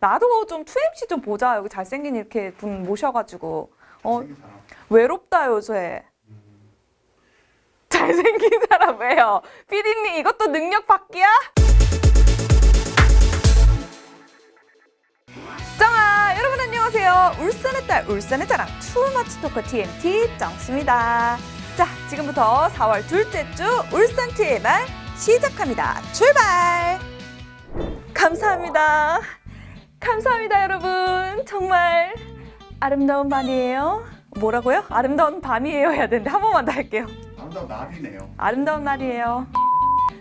나도 좀 2MC 좀 보자. 여기 잘생긴 이렇게 분 모셔가지고. 어. 외롭다 요새. 잘생긴 사람 왜요? 피디님 이것도 능력 받기야? 정아 여러분 안녕하세요. 울산의 딸 울산의 자랑 투마치 토커 TMT 정씨입니다. 자 지금부터 4월 둘째 주 울산 TMR 시작합니다. 출발! 감사합니다. 감사합니다 여러분. 정말 아름다운 밤이에요. 뭐라고요? 아름다운 밤이에요 해야 되는데 한 번만 더 할게요. 아름다운 날이네요. 아름다운 날이에요.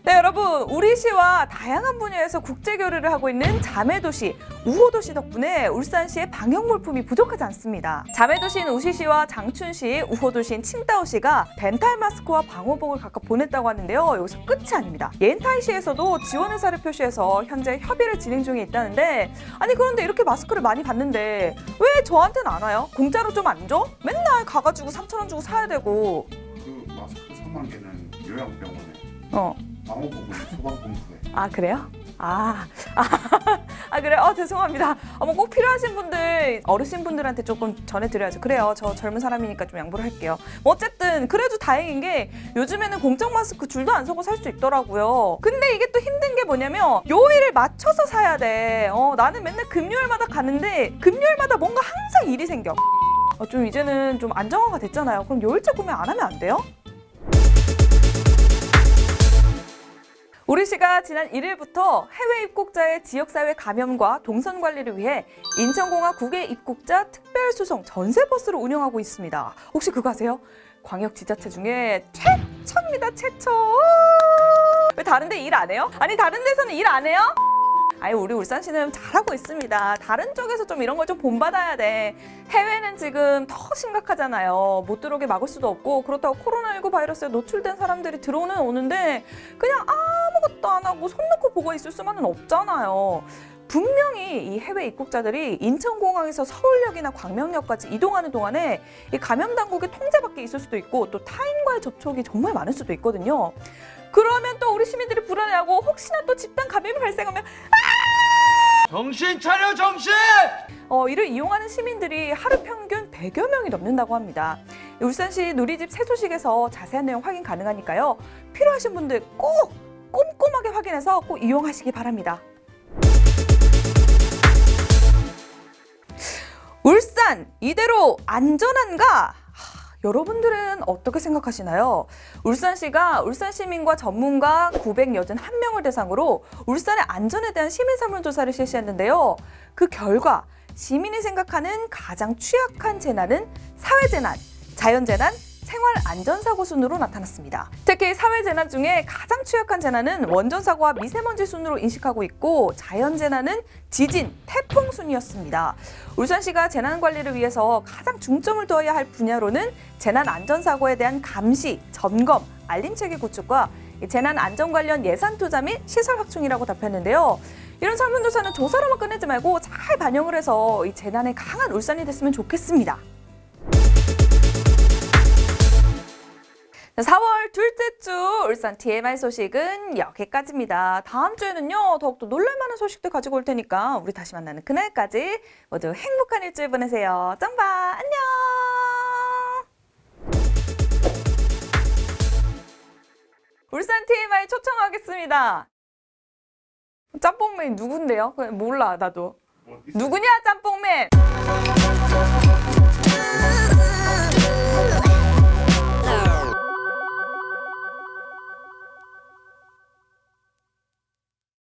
네, 여러분, 우리 시와 다양한 분야에서 국제 교류를 하고 있는 자매도시 우호도시 덕분에 울산시의 방역 물품이 부족하지 않습니다. 자매도시인 우시시와 장춘시, 우호도시인 칭다오시가 덴탈 마스크와 방호복을 각각 보냈다고 하는데요. 여기서 끝이 아닙니다. 옌타이시에서도 지원 의사를 표시해서 현재 협의를 진행 중에 있다는데 아니 그런데 이렇게 마스크를 많이 받는데 왜 저한테는 안 와요? 공짜로 좀 안 줘? 맨날 가가지고 3천 원 주고 사야 되고 그 마스크 3만 개는 요양병원에, 어. 방호복은 소방본부에. 아 그래요? 아, 아, 아 그래? 어 죄송합니다. 어머 꼭 필요하신 분들 어르신 분들한테 조금 전해드려야죠. 그래요. 저 젊은 사람이니까 좀 양보를 할게요. 뭐 어쨌든 그래도 다행인 게 요즘에는 공적 마스크 줄도 안 서고 살 수 있더라고요. 근데 이게 또 힘든 게 뭐냐면 요일을 맞춰서 사야 돼. 어 나는 맨날 금요일마다 가는데 금요일마다 뭔가 항상 일이 생겨. 어, 좀 이제는 좀 안정화가 됐잖아요. 그럼 요일제 구매 안 하면 안 돼요? 우리 시가 지난 1일부터 해외 입국자의 지역사회 감염과 동선 관리를 위해 인천공항 국외 입국자 특별수송 전세버스를 운영하고 있습니다. 혹시 그거 아세요? 광역 지자체 중에 최초입니다, 최초. 왜 다른 데 일 안 해요? 아니 다른 데서는 일 안 해요? 아니 우리 울산시는 잘하고 있습니다. 다른 쪽에서 좀 이런 걸 좀 본받아야 돼. 해외는 지금 더 심각하잖아요. 못 들어오게 막을 수도 없고 그렇다고 코로나19 바이러스에 노출된 사람들이 들어오는 오는데 그냥 아무것도 안 하고 손 놓고 보고 있을 수만은 없잖아요. 분명히 이 해외 입국자들이 인천공항에서 서울역이나 광명역까지 이동하는 동안에 이 감염 당국의 통제 밖에 있을 수도 있고 또 타인과의 접촉이 정말 많을 수도 있거든요. 그러면 또 우리 시민들이 불안해하고 혹시나 또 집단 감염이 발생하면 정신 차려 정신! 어, 이를 이용하는 시민들이 하루 평균 100여 명이 넘는다고 합니다. 울산시 누리집 세소식에서 자세한 내용 확인 가능하니까요. 필요하신 분들 꼭 꼼꼼하게 확인해서 꼭 이용하시기 바랍니다. 울산 이대로 안전한가? 하, 여러분들은 어떻게 생각하시나요? 울산시가 울산 시민과 전문가 981명을 대상으로 울산의 안전에 대한 시민 설문조사를 실시했는데요. 그 결과 시민이 생각하는 가장 취약한 재난은 사회재난, 자연재난, 생활 안전사고 순으로 나타났습니다. 특히 사회 재난 중에 가장 취약한 재난은 원전사고와 미세먼지 순으로 인식하고 있고 자연재난은 지진, 태풍 순이었습니다. 울산시가 재난 관리를 위해서 가장 중점을 두어야 할 분야로는 재난 안전사고에 대한 감시, 점검, 알림 체계 구축과 이 재난 안전 관련 예산 투자 및 시설 확충이라고 답했는데요. 이런 설문조사는 조사로만 끝내지 말고 잘 반영을 해서 이 재난에 강한 울산이 됐으면 좋겠습니다. 4월 둘째 주 울산 TMI 소식은 여기까지입니다. 다음 주에는요, 더욱더 놀랄만한 소식들 가지고 올 테니까 우리 다시 만나는 그날까지 모두 행복한 일주일 보내세요. 짱바, 안녕! 울산 TMI 초청하겠습니다. 짬뽕맨 누군데요? 몰라, 나도. 누구냐, 짬뽕맨!